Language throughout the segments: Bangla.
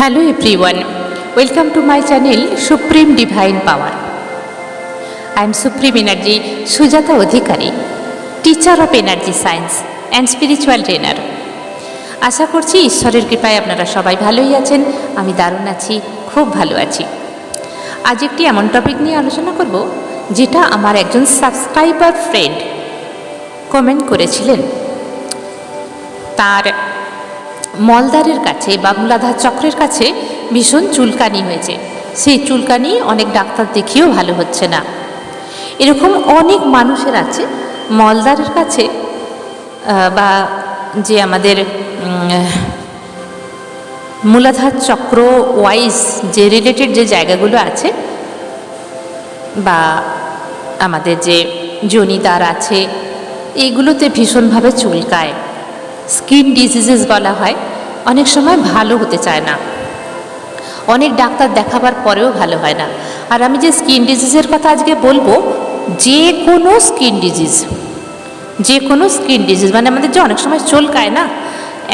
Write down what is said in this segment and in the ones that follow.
Hello everyone welcome to my channel supreme divine power I am supreme energy Sujata Adhikari teacher of energy science and spiritual trainer আশা করছি ঈশ্বরের কৃপায় আপনারা সবাই ভালোই আছেন। আমি দারুণ আছি, খুব ভালো আছি। আজ একটি এমন টপিক নিয়ে আলোচনা করব, যেটা আমার একজন সাবস্ক্রাইবার ফ্রেন্ড কমেন্ট করেছিলেন। তার মলদারের কাছে বা মূলাধার চক্রের কাছে ভীষণ চুলকানি হয়েছে। সেই চুলকানি অনেক ডাক্তার দেখিয়েও ভালো হচ্ছে না। এরকম অনেক মানুষের আছে মলদারের কাছে বা যে আমাদের মূলাধার চক্র ওয়াইজ যে রিলেটেড যে জায়গাগুলো আছে, বা আমাদের যে জনিদার আছে, এইগুলোতে ভীষণভাবে চুলকায়। স্কিন ডিজিজেস বলা হয়, অনেক সময় ভালো হতে চায় না। অনেক ডাক্তার দেখাবার পরেও ভালো হয় না। আর আমি যে স্কিন ডিজিজের কথা আজকে বলব, যে কোনো স্কিন ডিজিজ, যে কোনো স্কিন ডিজিজ মানে আমাদের যে অনেক সময় চুলকায় না,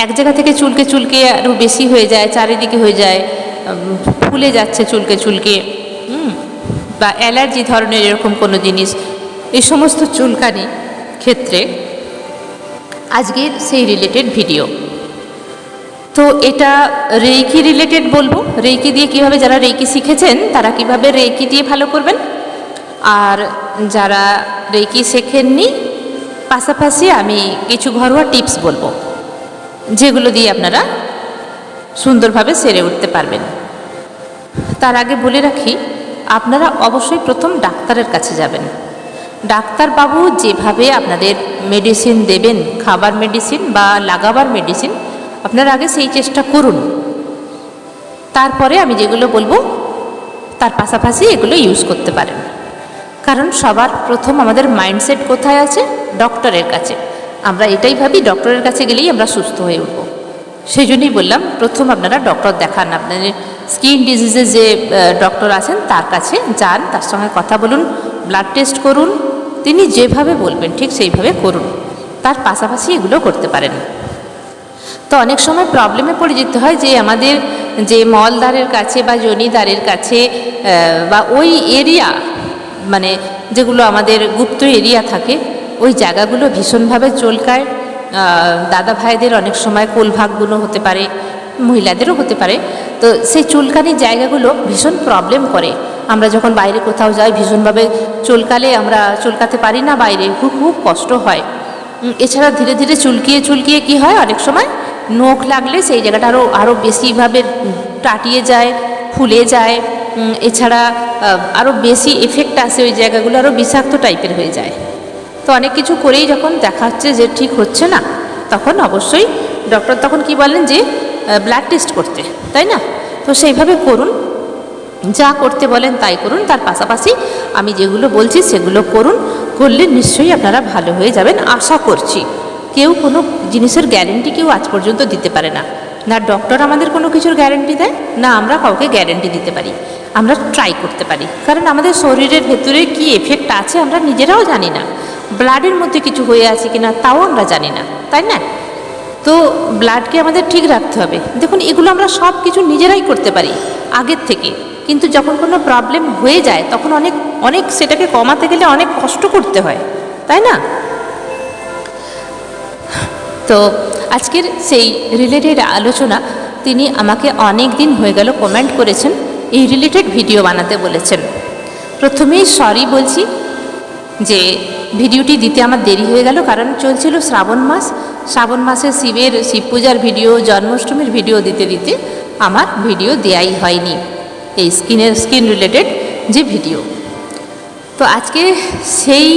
এক জায়গা থেকে চুলকে চুলকে আরও বেশি হয়ে যায়, চারিদিকে হয়ে যায় ফুলে যাচ্ছে চুলকে চুলকে বা অ্যালার্জি ধরনের এরকম কোনো জিনিস এই সমস্ত চুলকানি ক্ষেত্রে আজকের সেই রিলেটেড ভিডিও তো এটা রেইকি রিলেটেড বলব। রেইকি দিয়ে কীভাবে যারা রেইকি শিখেছেন, তারা কীভাবে রেইকি দিয়ে ভালো করবেন? আর যারা রেইকি শেখেননি, পাশাপাশি আমি কিছু ঘরোয়া টিপস বলব, যেগুলো দিয়ে আপনারা সুন্দরভাবে সেরে উঠতে পারবেন। তার আগে বলে রাখি, আপনারা অবশ্যই প্রথম ডাক্তারের কাছে যাবেন। ডাক্তারবাবু যেভাবে আপনাদের মেডিসিন দেবেন, খাবার মেডিসিন বা লাগাবার মেডিসিন আপনারা আগে সেই চেষ্টা করুন। তারপরে আমি যেগুলো বলব, তার পাশাপাশি এগুলো ইউজ করতে পারেন। কারণ সবার প্রথম আমাদের মাইন্ডসেট কোথায় আছে? ডক্টরের কাছে। আমরা এটাই ভাবি ডক্টরের কাছে গেলেই আমরা সুস্থ হয়ে উঠব। সেই জন্যই বললাম, প্রথম আপনারা ডক্টর দেখান। আপনাদের স্কিন ডিজিজের যে ডক্টর আছেন, তার কাছে যান, তার সঙ্গে কথা বলুন ব্লাড টেস্ট করুন। তিনি যেভাবে বলবেন, ঠিক সেইভাবে করুন। তার পাশাপাশি এগুলো করতে পারেন। তো অনেক সময় প্রবলেমে পড়ে যেতে হয় যে আমাদের যে মলদ্বারের কাছে বা জনিদ্বারের কাছে বা ওই এরিয়া মানে যেগুলো আমাদের গুপ্ত এরিয়া থাকে, ওই জায়গাগুলো ভীষণভাবে চলকায়। দাদা ভাইদের অনেক সময় কোলভাগগুলো হতে পারে, মহিলাদেরও হতে পারে। তো সেই চুলকানির জায়গাগুলো ভীষণ প্রবলেম করে। আমরা যখন বাইরে কোথাও যাই, ভীষণভাবে চুলকালে আমরা চুলকাতে পারি না, বাইরে খুব খুব কষ্ট হয়। এছাড়া ধীরে ধীরে চুলকিয়ে চুলকিয়ে কি হয়, অনেক সময় নখ লাগলে সেই জায়গাটা আরও আরও বেশিভাবে টাটিয়ে যায়, ফুলে যায়। এছাড়া আরও বেশি এফেক্ট আসে ওই জায়গাগুলো আরও বিষাক্ত টাইপের হয়ে যায়। তো অনেক কিছু করেই যখন দেখা যাচ্ছে যে ঠিক হচ্ছে না, তখন অবশ্যই ডক্টর তখন কি বলেন যে ব্লাড টেস্ট করতে, তাই না? তো সেইভাবে করুন। যা করতে বলেন তাই করুন। তার পাশাপাশি আমি যেগুলো বলছি সেগুলো করুন। করলে নিশ্চয়ই আপনারা ভালো হয়ে যাবেন। আশা করছি। কেউ কোনো জিনিসের গ্যারেন্টি কেউ আজ পর্যন্ত দিতে পারে না। না ডক্টর আমাদের কোনো কিছুর গ্যারেন্টি দেয়, না আমরা কাউকে গ্যারেন্টি দিতে পারি। আমরা ট্রাই করতে পারি। কারণ আমাদের শরীরের ভেতরে কি এফেক্ট আছে আমরা নিজেরাও জানি না। ব্লাডের মধ্যে কিছু হয়ে আছে কি না তাও আমরা জানি না। তাই না? তো ব্লাডকে আমাদের ঠিক রাখতে হবে। দেখুন, এগুলো আমরা সব কিছু নিজেরাই করতে পারি। আগের থেকে। কিন্তু যখন কোনো প্রবলেম হয়ে যায়, তখন অনেক অনেক সেটাকে কমাতে গেলে অনেক কষ্ট করতে হয়, তাই না? তো আজকের সেই রিলেটেড আলোচনা, তিনি আমাকে অনেক দিন হয়ে গেল কমেন্ট করেছেন, এই রিলেটেড ভিডিও বানাতে বলেছেন। প্রথমেই সরি বলছি যে ভিডিওটি দিতে আমার দেরি হয়ে গেল, কারণ চলছিল শ্রাবণ মাস। শ্রাবণ মাসে শিবের শিব পূজার ভিডিও জন্মাষ্টমীর ভিডিও দিতে দিতে আমার ভিডিও দেয়াই হয়নি। এই স্কিনের, স্কিন রিলেটেড যে ভিডিও তো আজকে সেই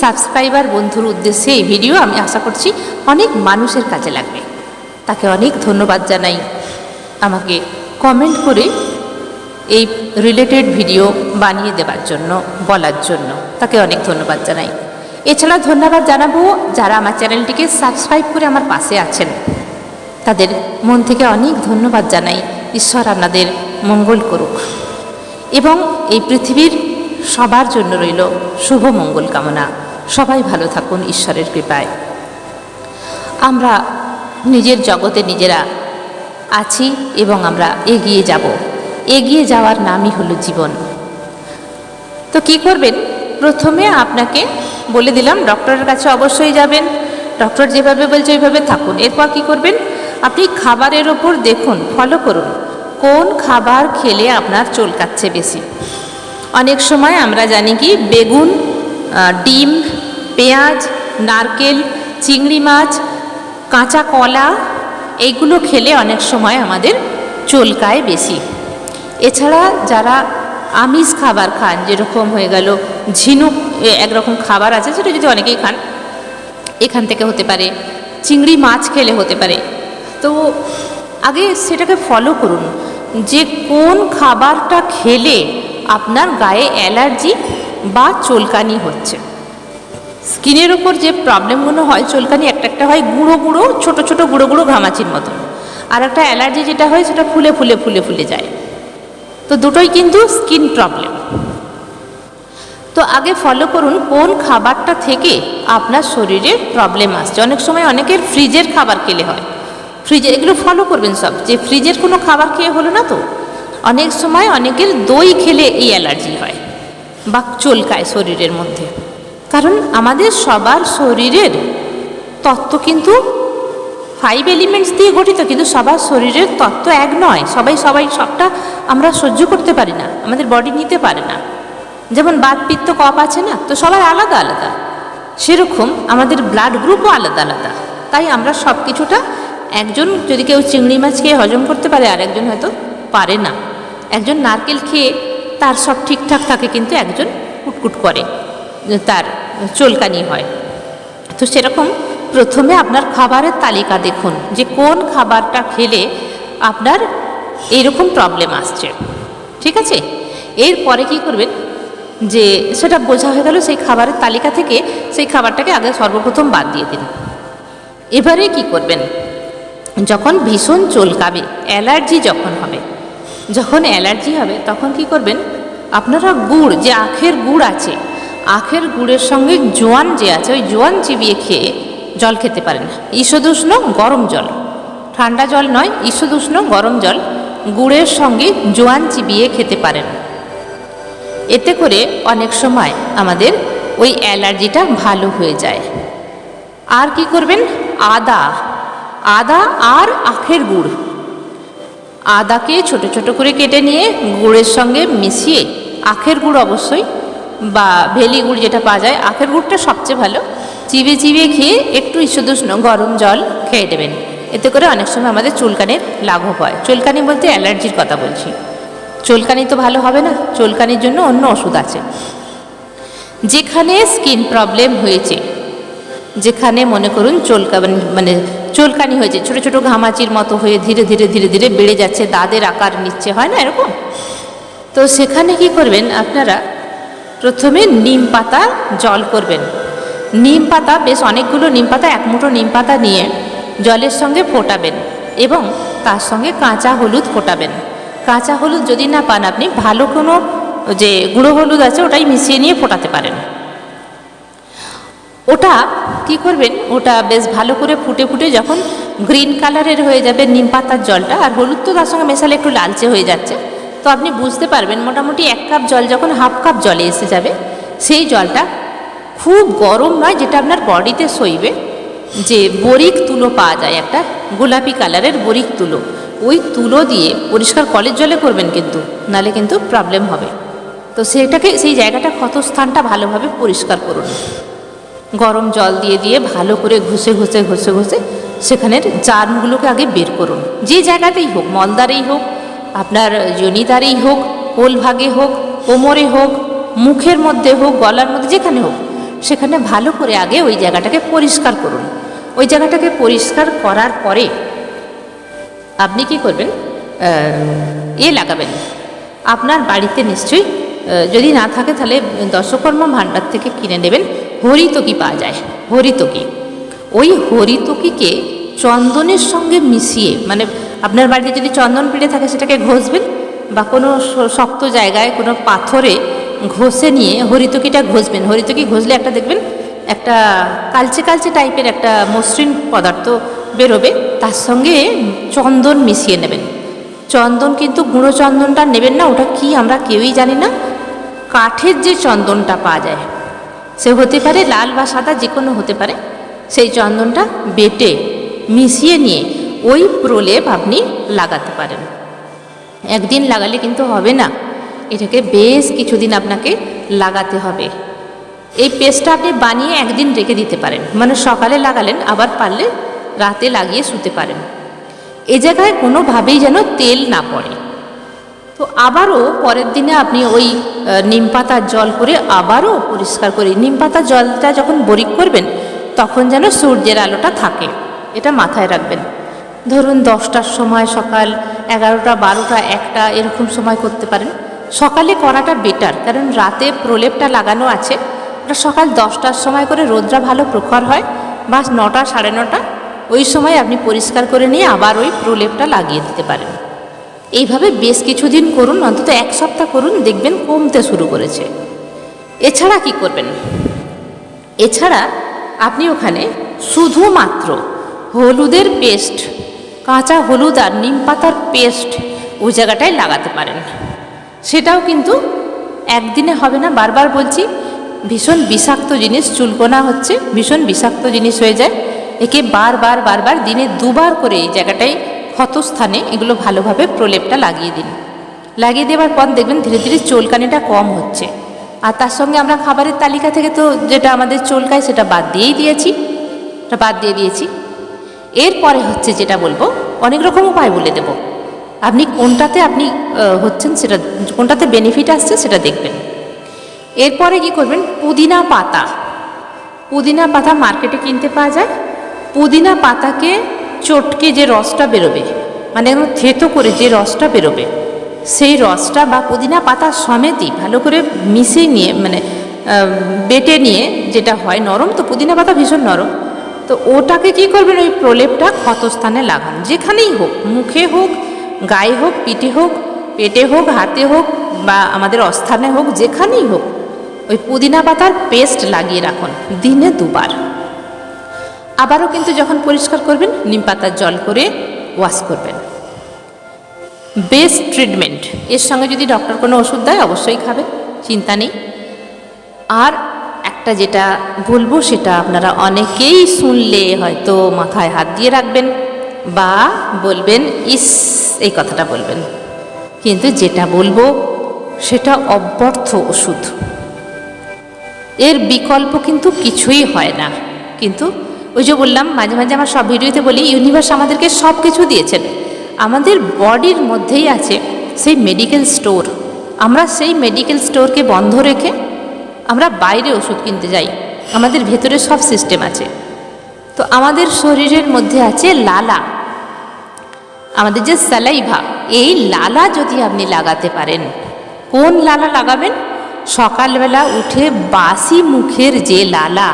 সাবস্ক্রাইবার বন্ধুর উদ্দেশ্যে এই ভিডিও আমি আশা করছি অনেক মানুষের কাজে লাগবে। তাকে অনেক ধন্যবাদ জানাই। আমাকে কমেন্ট করে এই রিলেটেড ভিডিও বানিয়ে দেওয়ার জন্য, বলার জন্য তাকে অনেক ধন্যবাদ জানাই। এছাড়া ধন্যবাদ জানাব যারা আমার চ্যানেলটিকে সাবস্ক্রাইব করে আমার পাশে আছেন। তাদের মন থেকে অনেক ধন্যবাদ জানাই। ঈশ্বর আপনাদের মঙ্গল করুক। এবং এই পৃথিবীর সবার জন্য রইল শুভ মঙ্গল কামনা। সবাই ভালো থাকুন ঈশ্বরের কৃপায়। আমরা নিজের জগতে নিজেরা আছি এবং আমরা এগিয়ে যাব। এগিয়ে যাওয়ার নামই হলো জীবন। তো কি করবেন? প্রথমে আপনাকে বলে দিলাম, ডক্টরের কাছে অবশ্যই যাবেন। ডক্টর যেভাবে বলছে ওইভাবে থাকুন। এরপর কি করবেন? আপনি খাবারের ওপর দেখুন ফলো করুন। কোন খাবার খেলে আপনার চুলকাচ্ছে বেশি? অনেক সময় আমরা জানি কি, বেগুন ডিম, পেঁয়াজ, নারকেল, চিংড়ি মাছ, কাঁচা কলা এইগুলো খেলে অনেক সময় আমাদের চুলকায় বেশি। এছাড়া যারা আমিষ খাবার খান, যেরকম হয়ে গেল ঝিনুক একরকম খাবার আছে, সেটা যদি অনেকেই খান, এখান থেকে হতে পারে। চিংড়ি মাছ খেলে হতে পারে। তো আগে সেটাকে ফলো করুন। যে কোন খাবারটা খেলে আপনার গায়ে অ্যালার্জি বা চুলকানি হচ্ছে? স্কিনের ওপর যে প্রবলেমগুলো হয়, চুলকানি একটা একটা হয় গুঁড়ো গুঁড়ো, ছোটো ছোটো গুঁড়ো গুঁড়ো ঘামাচির মতন। আর একটা অ্যালার্জি যেটা হয়, সেটা ফুলে ফুলে ফুলে ফুলে যায়। তো দুটোই কিন্তু স্কিন প্রবলেম তো আগে ফলো করুন কোন খাবারটা থেকে আপনার শরীরে প্রবলেম আসছে। অনেক সময় অনেকের ফ্রিজের খাবার খেলে হয়। ফ্রিজে এগুলো ফলো করবেন সব। যে ফ্রিজের কোনো খাবার খেয়ে হলো না তো? অনেক সময় অনেকের দই খেলে এই অ্যালার্জি হয়, বা চুলকায় শরীরের মধ্যে। কারণ আমাদের সবার শরীরের তত্ত্ব কিন্তু ফাইভ এলিমেন্টস দিয়ে গঠিত, কিন্তু সবার শরীরের তত্ত্ব এক নয়। সবাই সবাই সবটা আমরা সহ্য করতে পারি না, আমাদের বডি নিতে পারে না। যেমন বাত পিত্ত কপ আছে না, তো সবার আলাদা আলাদা। সেরকম আমাদের ব্লাড গ্রুপও আলাদা আলাদা। তাই আমরা সব কিছুটা একজন যদি কেউ চিংড়ি মাছ খেয়ে হজম করতে পারে আর একজন হয়তো পারে না। একজন নারকেল খেয়ে তার সব ঠিকঠাক থাকে, কিন্তু একজন কুটকুট করে, তার চুলকানি হয়। তো সেরকম প্রথমে আপনার খাবারের তালিকা দেখুন, যে কোন খাবারটা খেলে আপনার এইরকম প্রবলেম আসছে। ঠিক আছে? এরপরে কি করবেন? যে সেটা বোঝা হয়ে গেল, সেই খাবারের তালিকা থেকে সেই খাবারটাকে আগে সর্বপ্রথম বাদ দিয়ে দিন। এবারে কি করবেন? যখন ভীষণ চুলকাবে, অ্যালার্জি যখন হবে। যখন অ্যালার্জি হবে, তখন কি করবেন? আপনারা গুড়, যে আখের গুড় আছে, আখের গুড়ের সঙ্গে জোয়ান যে আছে, ওই জোয়ান চিবিয়ে খেয়ে জল খেতে পারেন। ঈষদুষ্ণ গরম জল। ঠান্ডা জল নয় ঈষদুষ্ণ গরম জল। গুড়ের সঙ্গে জোয়ান চিবিয়ে খেতে পারেন। এতে করে অনেক সময় আমাদের ওই অ্যালার্জিটা ভালো হয়ে যায়। আর কি করবেন? আদা আদা আর আখের গুড়। আদাকে ছোট ছোট করে কেটে নিয়ে গুড়ের সঙ্গে মিশিয়ে আখের গুড় অবশ্যই বা ভেলি গুড় যেটা পাওয়া যায়, আখের গুড়টা সবচেয়ে ভালো। চিবিয়ে চিবিয়ে খেয়ে একটু ঈষদুষ্ণ গরম জল খেয়ে দেবেন এতে করে অনেক সময় আমাদের চুলকানির লাঘব হয়। চুলকানি বলতে অ্যালার্জির কথা বলছি। চুলকানি তো ভালো হবে না, চুলকানির জন্য অন্য ওষুধ আছে। যেখানে স্কিন প্রবলেম হয়েছে যেখানে মনে করুন চুলকা মানে চুলকানি হয়েছে, ছোট ছোট ঘামাচির মতো হয়ে ধীরে ধীরে ধীরে ধীরে বেড়ে যাচ্ছে, দাঁতের আকার নিচ্ছে, হয় না এরকম? তো সেখানে কি করবেন আপনারা? প্রথমে নিম পাতা জল করবেন। নিম পাতা, বেশ অনেকগুলো নিম পাতা, এক মুঠো নিম পাতা নিয়ে জলের সঙ্গে ফোটাবেন এবং তার সঙ্গে কাঁচা হলুদ ফোটাবেন। কাঁচা হলুদ যদি না পান আপনি, ভালো কোনো যে গুঁড়ো হলুদ আছে ওটাই মিশিয়ে নিয়ে ফোটাতে পারেন। ওটা কি করবেন? ওটা বেশ ভালো করে ফুটে ফুটে যখন গ্রিন কালারের হয়ে যাবে নিম পাতার জলটা আর হলুদ তো তার সঙ্গে মেশালে একটু লালচে হয়ে যাচ্ছে। তো আপনি বুঝতে পারবেন মোটামুটি এক কাপ জল যখন হাফ কাপ জলে এসে যাবে, সেই জলটা খুব গরম নয় যেটা আপনার বডিতে সইবে, যে বরিক তুলো পাওয়া যায় একটা গোলাপি কালারের বরিক তুলো। ওই তুলো দিয়ে পরিষ্কার কলের জলে করবেন কিন্তু, নালে কিন্তু প্রবলেম হবে। তো সেটাকে, সেই জায়গাটা ক্ষতস্থানটা ভালোভাবে পরিষ্কার করুন। গরম জল দিয়ে দিয়ে ভালো করে ঘষে ঘষে ঘষে ঘষে সেখানের জার্মগুলোকে আগে বের করুন। যে জায়গাতেই হোক মলদারেই হোক, আপনার জনিদারেই হোক, কোলভাগে হোক, কোমরে হোক, মুখের মধ্যে হোক, গলার মধ্যে যেখানে হোক, সেখানে ভালো করে আগে ওই জায়গাটাকে পরিষ্কার করুন। ওই জায়গাটাকে পরিষ্কার করার পরে আপনি কি করবেন? এ লাগাবেন। আপনার বাড়িতে নিশ্চয়ই যদি না থাকে তাহলে দশকর্ম ভাণ্ডার থেকে কিনে নেবেন হরিতকি পাওয়া যায়, হরিতকি। ওই হরিতকিকে চন্দনের সঙ্গে মিশিয়ে মানে আপনার বাড়িতে যদি চন্দন পিড়ে থাকে সেটাকে ঘষবেন বা কোনো শক্ত জায়গায় কোনো পাথরে ঘষে নিয়ে হরিতকিটা ঘষবেন। হরিতকি ঘষলে একটা দেখবেন একটা কালচে কালচে টাইপের একটা মসৃণ পদার্থ বেরোবে, তার সঙ্গে চন্দন মিশিয়ে নেবেন। চন্দন কিন্তু গুঁড়ো চন্দনটা নেবেন না, ওটা কি আমরা কেউই জানি না। কাঠের যে চন্দনটা পাওয়া যায়, সে হতে পারে লাল বা সাদা, যে কোনো হতে পারে, সেই চন্দনটা বেটে, মিশিয়ে নিয়ে ওই প্রলেপ আপনি লাগাতে পারেন। একদিন লাগালে কিন্তু হবে না, এটাকে বেশ কিছুদিন আপনাকে লাগাতে হবে। এই পেস্টটা আপনি বানিয়ে একদিন রেখে দিতে পারেন মানে সকালে লাগালেন, আবার পারলে রাতে লাগিয়ে শুতে পারেন। এ জায়গায় কোনোভাবেই যেন তেল না পড়ে। তো আবারও পরের দিনে আপনি ওই নিম পাতার জল করে আবারও পরিষ্কার করে, নিম পাতার জলটা যখন বরিক করবেন, তখন যেন সূর্যের আলোটা থাকে, এটা মাথায় রাখবেন। ধরুন দশটার সময় সকাল এগারোটা, বারোটা, একটা, এরকম সময় করতে পারেন। সকালে করাটা বেটার কারণ রাতে প্রলেপটা লাগানো আছে। ওটা সকাল দশটার সময় করে রোদরা ভালো প্রখর হয়, বা নটা, সাড়ে নটা, ওই সময় আপনি পরিষ্কার করে নিয়ে আবার ওই প্রলেপটা লাগিয়ে দিতে পারেন। এইভাবে বেশ কিছুদিন করুন, অন্তত এক সপ্তাহ করুন, দেখবেন কমতে শুরু করেছে। এছাড়া কি করবেন? এছাড়া আপনি ওখানে শুধুমাত্র হলুদের পেস্ট, কাঁচা হলুদ আর নিম পাতার পেস্ট ওই জায়গাটায় লাগাতে পারেন। সেটাও কিন্তু একদিনে হবে না, বারবার বলছি, ভীষণ বিষাক্ত জিনিস, চুলকোনা হচ্ছে, ভীষণ বিষাক্ত জিনিস হয়ে যায়। একে বারবার বারবার দিনে দুবার করে এই জায়গাটায় ক্ষতস্থানে এগুলো ভালোভাবে প্রলেপটা লাগিয়ে দিন। লাগিয়ে দেওয়ার পর দেখবেন ধীরে ধীরে চুলকানিটা কম হচ্ছে। আর তার সঙ্গে আমরা খাবারের তালিকা থেকে তো যেটা আমাদের চুলকায় সেটা বাদ দিয়েই দিয়েছি। এটা বাদ দিয়ে দিয়েছি। এরপরে হচ্ছে যেটা বলব, অনেক রকম উপায় বলে দেব। আপনি কোনটাতে আপনি হচ্ছেন সেটা, কোনটাতে বেনিফিট আসছে সেটা দেখবেন। এরপরে কি করবেন, পুদিনা পাতা। পুদিনা পাতা মার্কেটে কিনতে পাওয়া যায়। পুদিনা পাতাকে চটকে যে রসটা বেরোবে মানে একদম থেতো করে যে রসটা বেরোবে, সেই রসটা বা পুদিনা পাতা সমেতই ভালো করে মিশিয়ে নিয়ে মানে বেটে নিয়ে যেটা হয় নরম, তো পুদিনা পাতা ভীষণ নরম, তো ওটাকে কি করবেন ওই প্রলেপটা ক্ষতস্থানে লাগান, যেখানেই হোক, মুখে হোক, গায়ে হোক, পিঠে হোক, পেটে হোক, হাতে হোক বা আমাদের অস্থানে হোক, যেখানেই হোক, ওই পুদিনা পাতার পেস্ট লাগিয়ে রাখুন দিনে দুবার। আবারও কিন্তু যখন পরিষ্কার করবেন, নিম পাতার জল করে ওয়াশ করবেন। বেস্ট ট্রিটমেন্ট এর সঙ্গে যদি ডক্টর কোনো ওষুধ দেয়, অবশ্যই খাবে চিন্তা নেই। আর একটা যেটা বলব, সেটা আপনারা অনেকেই শুনলে হয়তো মাথায় হাত দিয়ে রাখবেন বা বলবেন, ইস, এই কথাটা বলবেন। কিন্তু যেটা বলব, সেটা অব্যর্থ ওষুধ। এর বিকল্প কিন্তু কিছুই হয় না। কিন্তু ওই যে বললাম, মাঝে মাঝে আমার সব ভিডিওতে বলি ইউনিভার্স আমাদেরকে সব কিছু দিয়েছেন। আমাদের বডির মধ্যেই আছে সেই মেডিকেল স্টোর আমরা সেই মেডিকেল স্টোরকে বন্ধ রেখে আমরা বাইরে ওষুধ কিনতে যাই। আমাদের ভেতরে সব সিস্টেম আছে। তো আমাদের শরীরের মধ্যে আছে লালা। আমাদের যে স্যালাইভা এই লালা যদি আপনি লাগাতে পারেন, কোন লালা লাগাবেন? সকালবেলা উঠে বাসি মুখের যে লালা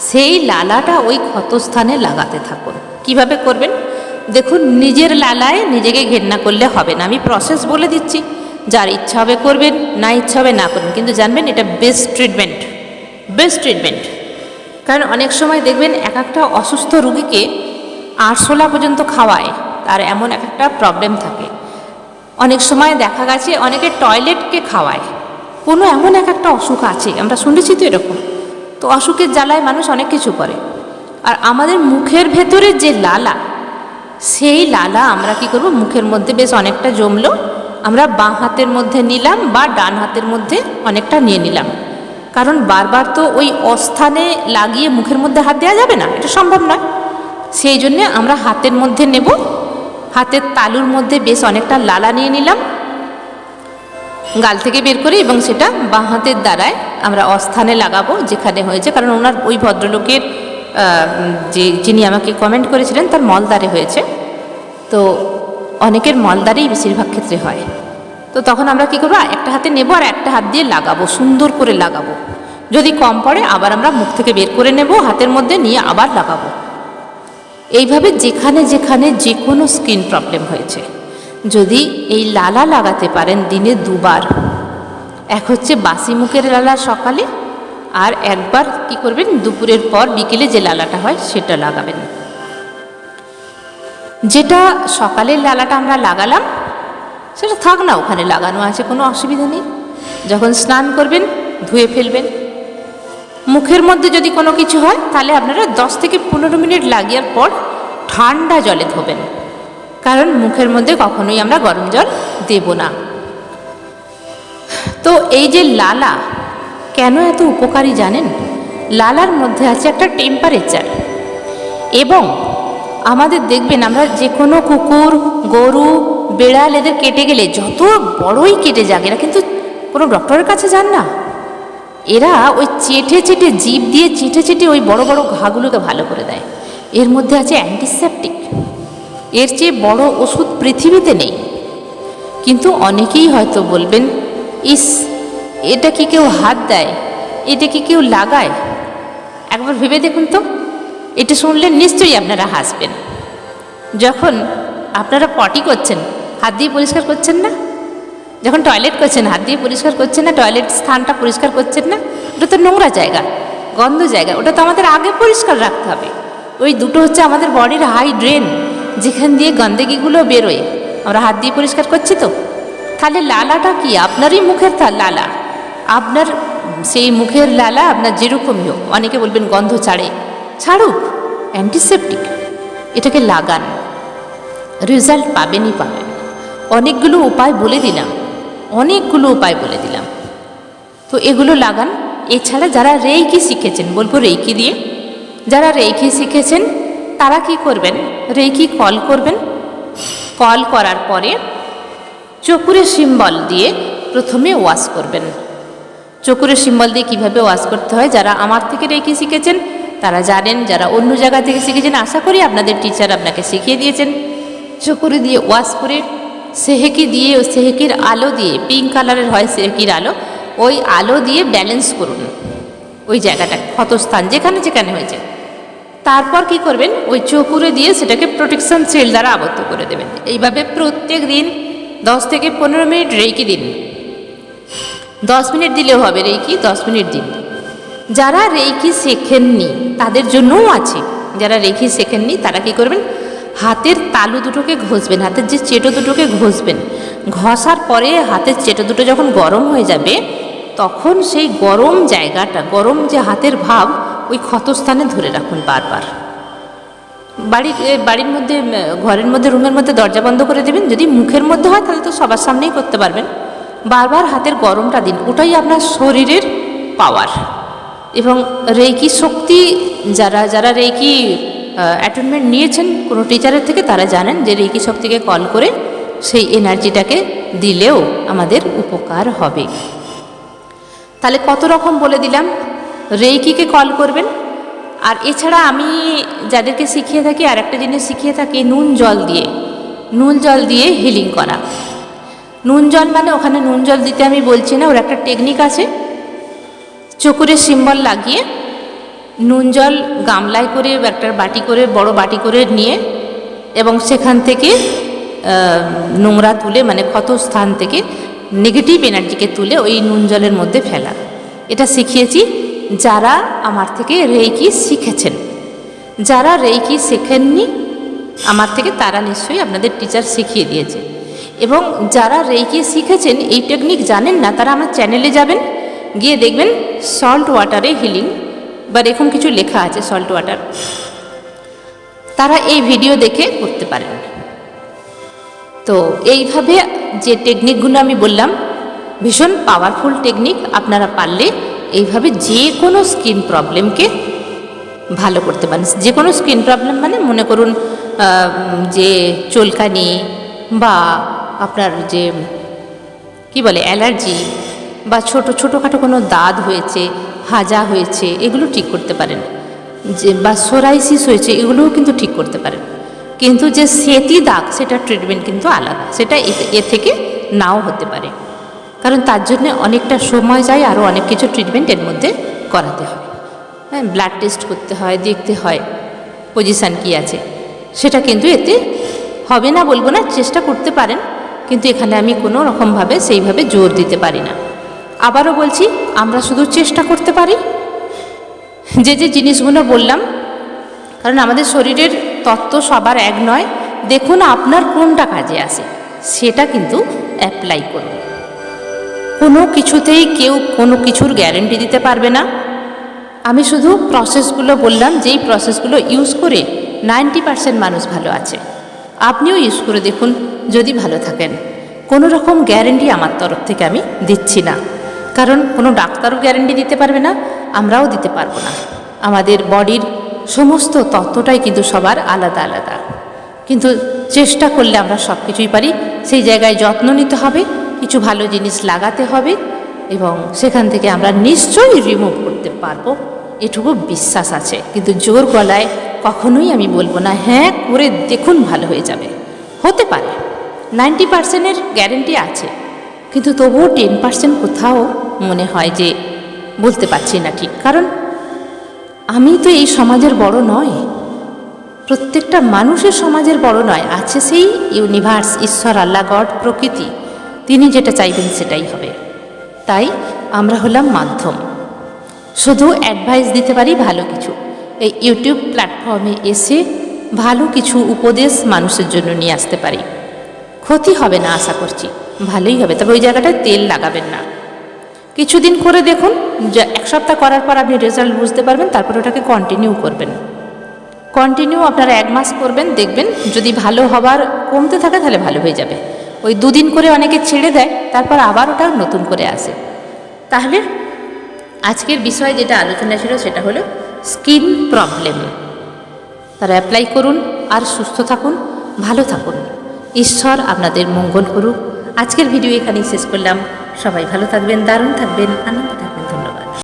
সেই লালাটা ওই ক্ষতস্থানে লাগাতে থাকুন। কীভাবে করবেন? দেখুন, নিজের লালায় নিজেকে ঘেন্না করলে হবে না। আমি প্রসেস বলে দিচ্ছি। যার ইচ্ছা হবে করবেন, না ইচ্ছা হবে না করবেন। কিন্তু জানবেন, এটা বেস্ট ট্রিটমেন্ট বেস্ট ট্রিটমেন্ট কারণ অনেক সময় দেখবেন, এক একটা অসুস্থ রুগীকে আরশোলা পর্যন্ত খাওয়ায়, তার এমন এক একটা প্রবলেম থাকে। অনেক সময় দেখা গেছে, অনেকে টয়লেটকে খাওয়ায়। কোনো এমন এক একটা অসুখ আছে, আমরা শুনেছি তো এরকম। তো অসুখের জ্বালায় মানুষ অনেক কিছু করে। আর আমাদের মুখের ভেতরে যে লালা, সেই লালা আমরা কি করব? মুখের মধ্যে বেশ অনেকটা জমলো। আমরা বাঁ হাতের মধ্যে নিলাম বা ডান হাতের মধ্যে অনেকটা নিয়ে নিলাম। কারণ বারবার তো ওই অস্থানে লাগিয়ে মুখের মধ্যে হাত দেওয়া যাবে না, এটা সম্ভব নয়। সেই জন্যে আমরা হাতের মধ্যে নেব। হাতের তালুর মধ্যে বেশ অনেকটা লালা নিয়ে নিলাম। গাল থেকে বের করে এবং সেটা বাঁ হাতের দ্বারায় আমরা অস্থানে লাগাবো, যেখানে হয়েছে। কারণ ওনার ওই ভদ্রলোকের যে, যিনি আমাকে কমেন্ট করেছিলেন, তার মলদারে হয়েছে। তো অনেকের মলদারেই বেশিরভাগ ক্ষেত্রে হয়। তো তখন আমরা কি করব, একটা হাতে নেব আর একটা হাত দিয়ে লাগাবো, সুন্দর করে লাগাবো। যদি কম পড়ে, আবার আমরা মুখ থেকে বের করে নেব, হাতের মধ্যে নিয়ে আবার লাগাবো। এইভাবে যেখানে যেখানে যে কোনো স্কিন প্রবলেম হয়েছে। যদি এই লালা লাগাতে পারেন দিনে দুবার। এক হচ্ছে বাসি মুখের লালা সকালে, আর একবার কি করবেন, দুপুরের পর বিকেলে যে লালাটা হয় সেটা লাগাবেন। যেটা সকালের লালাটা আমরা লাগালাম, সেটা থাক না, ওখানে লাগানো আছে, কোনো অসুবিধা নেই। যখন স্নান করবেন, ধুয়ে ফেলবেন। মুখের মধ্যে যদি কোনো কিছু হয়, তাহলে আপনারা দশ থেকে পনেরো মিনিট লাগিয়ার পর ঠান্ডা জলে ধোবেন। কারণ মুখের মধ্যে কখনোই আমরা গরম জল দেব না। তো এই যে লালা, কেন এত উপকারী জানেন? লালার মধ্যে আছে একটা টেম্পারেচার এবং আমাদের দেখবেন আমরা যে কোনো কুকুর, গরু, বেড়াল এদের কেটে গেলে যত বড়ই কেটে যাক, এরা কিন্তু কোনো ডক্টরের কাছে যান না। এরা ওই চেটে চেটে জিভ দিয়ে চেটে চেটে ওই বড় বড় ঘাগুলোকে ভালো করে দেয়। এর মধ্যে আছে অ্যান্টিসেপটিক এর চেয়ে বড় ওষুধ পৃথিবীতে নেই। কিন্তু অনেকেই হয়তো বলবেন, ইস, এটা কি কেউ হাত দেয়? এটা কি কেউ লাগায়? একবার ভেবে দেখুন তো। এটা শুনলে নিশ্চয়ই আপনারা হাসবেন। যখন আপনারা পটি করছেন, হাত দিয়ে পরিষ্কার করছেন না? যখন টয়লেট করছেন, হাত দিয়ে পরিষ্কার করছেন না? টয়লেট স্থানটা পরিষ্কার করছেন না? ওটা তো নোংরা জায়গা, গন্ধ জায়গা। ওটা তো আমাদের আগে পরিষ্কার রাখতে হবে। ওই দুটো হচ্ছে আমাদের বডির হাই ড্রেন যেখান দিয়ে গন্দেগিগুলো বেরোয়। আমরা হাত দিয়ে পরিষ্কার করছি তো। তাহলে লালাটা কি? আপনারই মুখের তা লালা। আপনার সেই মুখের লালা আপনার যেরকমই হোক, অনেকে বলবেন গন্ধ ছাড়ে। ছাড়ুক অ্যান্টিসেপটিক এটাকে লাগান। রেজাল্ট পাবেনই পাবেন। অনেকগুলো উপায় বলে দিলাম। অনেকগুলো উপায় বলে দিলাম। তো এগুলো লাগান। এছাড়া যারা রেইকি শিখেছেন, বলব রেইকি দিয়ে, যারা রেইকি শিখেছেন তারা কি করবেন? রেকি কল করবেন। কল করার পরে চকুরে সিম্বল দিয়ে প্রথমে ওয়াশ করবেন। চকুরে সিম্বল দিয়ে কীভাবে ওয়াশ করতে হয়? যারা আমার থেকে রেকি শিখেছেন, তারা জানেন। যারা অন্য জায়গা থেকে শিখেছেন, আশা করি আপনাদের টিচার আপনাকে শিখিয়ে দিয়েছেন। চকুরে দিয়ে ওয়াশ করে সেহেকি দিয়ে ও সেহেকির আলো দিয়ে পিঙ্ক কালারের হয় সেহেকির আলো, ওই আলো দিয়ে ব্যালেন্স করুন। ওই জায়গাটা ক্ষতস্থান যেখানে যেখানে হয়েছে। তারপর কি করবেন? ওই চকুরে দিয়ে সেটাকে প্রোটেকশন সেল দ্বারা আবদ্ধ করে দেবেন। এইভাবে প্রত্যেক দিন দশ থেকে পনেরো মিনিট রেখে দিন। দশ মিনিট দিলেও হবে রেইকি, দশ মিনিট দিন। যারা রেইকি শেখেননি, তাদের জন্যও আছে। যারা রেইকি শেখেননি, তারা কি করবেন? হাতের তালু দুটোকে ঘষবেন, হাতের যে চেটো দুটোকে ঘষবেন। ঘষার পরে হাতের চেটো দুটো যখন গরম হয়ে যাবে, তখন সেই গরম জায়গাটা, গরম যে হাতের ভাব ওই ক্ষতস্থানে ধরে রাখুন বারবার। বাড়ির বাড়ির মধ্যে ঘরের মধ্যে, রুমের মধ্যে দরজা বন্ধ করে দেবেন। যদি মুখের মধ্যে হয়, তাহলে তো সবার সামনেই করতে পারবেন। বারবার হাতের গরমটা দিন, ওটাই আপনার শরীরের পাওয়ার এবং রেকি শক্তি, যারা যারা রেকি অ্যাটেনমেন্ট নিয়েছেন, কোনো টিচারের থেকে, তারা জানেন যে রেকি শক্তিকে কল করে সেই এনার্জিটাকে দিলেও আমাদের উপকার হবে। তাহলে কত রকম বলে দিলাম? রেইকিকে কল করবেন। আর এছাড়া আমি যাদেরকে শিখিয়ে থাকি আর একটা জিনিস শিখিয়ে থাকি, নুন জল দিয়ে। নুন জল দিয়ে হিলিং করা। নুন জল মানে ওখানে নুন জল দিতে আমি বলছি না, ওর একটা টেকনিক আছে। চকুরে সিম্বল লাগিয়ে নুন জল গামলায় করে, একটা বাটি করে, বড় বাটি করে নিয়ে এবং সেখান থেকে নোংরা তুলে মানে ক্ষত স্থান থেকে নেগেটিভ এনার্জিকে তুলে ওই নুন জলের মধ্যে ফেলা। এটা শিখিয়েছি। যারা আমার থেকে রেইকি শিখেছেন। যারা রেইকি শেখেননি, আমার থেকে তারা নিশ্চয়ই আপনাদের টিচার শিখিয়ে দিয়েছে। এবং যারা রেইকি শিখেছেন, এই টেকনিক জানেন না, তারা আমার চ্যানেলে যাবেন, গিয়ে দেখবেন সল্ট ওয়াটারে হিলিং বা এরকম কিছু লেখা আছে সল্ট ওয়াটার তারা এই ভিডিও দেখে করতে পারেন। তো এইভাবে যে টেকনিকগুলো আমি বললাম, ভীষণ পাওয়ারফুল টেকনিক আপনারা পারলে এইভাবে যে কোনো স্কিন প্রবলেমকে ভালো করতে পারেন। যে কোনো স্কিন প্রবলেম মানে মনে করুন যে চুলকানি বা আপনার যে, কি বলে, অ্যালার্জি বা ছোট, ছোটোখাটো কোনো দাঁত হয়েছে, হাজা হয়েছে, এগুলো ঠিক করতে পারেন। যে, বা সোরাইসিস হয়েছে, এগুলোও কিন্তু ঠিক করতে পারেন। কিন্তু যে সেতি দাগ, সেটা ট্রিটমেন্ট কিন্তু আলাদা। সেটা এ- থেকে নাও হতে পারে। কারণ তার জন্য অনেকটা সময় যায় আরও অনেক কিছু ট্রিটমেন্ট এর মধ্যে করাতে হয় হ্যাঁ ব্লাড টেস্ট করতে হয়, দেখতে হয় পজিশান কি আছে। সেটা কিন্তু এতে হবে না বলব না, চেষ্টা করতে পারেন, কিন্তু এখানে আমি কোনো রকমভাবে সেইভাবে জোর দিতে পারি না। আবারও বলছি, আমরা শুধু চেষ্টা করতে পারি। যে যে জিনিসগুলো বললাম, কারণ আমাদের শরীরের তত্ত্ব সবার এক নয়, দেখুন আপনার কোনটা কাজে আসে, সেটা কিন্তু অ্যাপ্লাই করুন। কোনো কিছুতেই কেউ কোনো কিছুর গ্যারেন্টি দিতে পারবে না। আমি শুধু প্রসেসগুলো বললাম, যেই প্রসেসগুলো ইউজ করে নাইনটি পার্সেন্ট মানুষ ভালো আছে। আপনিও ইউজ করে দেখুন যদি ভালো থাকেন। কোনো রকম গ্যারেন্টি আমার তরফ থেকে আমি দিচ্ছি না। কারণ কোনো ডাক্তারও গ্যারেন্টি দিতে পারবে না, আমরাও দিতে পারব না। আমাদের বডির সমস্ত তত্ত্বটাই কিন্তু সবার আলাদা আলাদা। কিন্তু চেষ্টা করলে আমরা সব কিছুই পারি, সেই জায়গায় যত্ন নিতে হবে কিছু ভালো জিনিস লাগাতে হবে এবং সেখান থেকে আমরা নিশ্চয়ই রিমুভ করতে পারব। এটুকু বিশ্বাস আছে। কিন্তু জোর গলায় কখনোই আমি বলব না হ্যাঁ করে দেখুন ভালো হয়ে যাবে। হতে পারে। নাইনটি পার্সেন্টের গ্যারেন্টি আছে। কিন্তু তবুও টেন পার্সেন্ট কোথাও মনে হয় যে বলতে পারছি না ঠিক। কারণ আমি তো এই সমাজের বড় নয় প্রত্যেকটা মানুষের সমাজের বড় নয়। আছে সেই ইউনিভার্স ঈশ্বর, আল্লাহ, গড, প্রকৃতি। তিনি যেটা চাইবেন সেটাই হবে। তাই আমরা হলাম মাধ্যম। শুধু অ্যাডভাইস দিতে পারি ভালো কিছু। এই ইউটিউব প্ল্যাটফর্মে এসে ভালো কিছু উপদেশ মানুষের জন্য নিয়ে আসতে পারি। ক্ষতি হবে না আশা করছি। ভালোই হবে। তবে ওই জায়গাটায় তেল লাগাবেন না। কিছুদিন করে দেখুন, যে এক সপ্তাহ করার পর আপনি রেজাল্ট বুঝতে পারবেন, তারপর ওটাকে কন্টিনিউ করবেন। কন্টিনিউ আপনারা এক মাস করবেন, দেখবেন যদি ভালো হবার কমতে থাকে তাহলে ভালো হয়ে যাবে। ওই দুদিন করে অনেকে ছেড়ে দেয়, তারপর আবার ওটা নতুন করে আসে। তাহলে আজকের বিষয় যেটা আলোচনা ছিল সেটা হলো স্কিন প্রবলেম। তারা অ্যাপ্লাই করুন আর সুস্থ থাকুন, ভালো থাকুন। ঈশ্বর আপনাদের মঙ্গল করুক। আজকের ভিডিও এখানেই শেষ করলাম। সবাই ভালো থাকবেন, দারুণ থাকবেন, আনন্দ থাকবেন।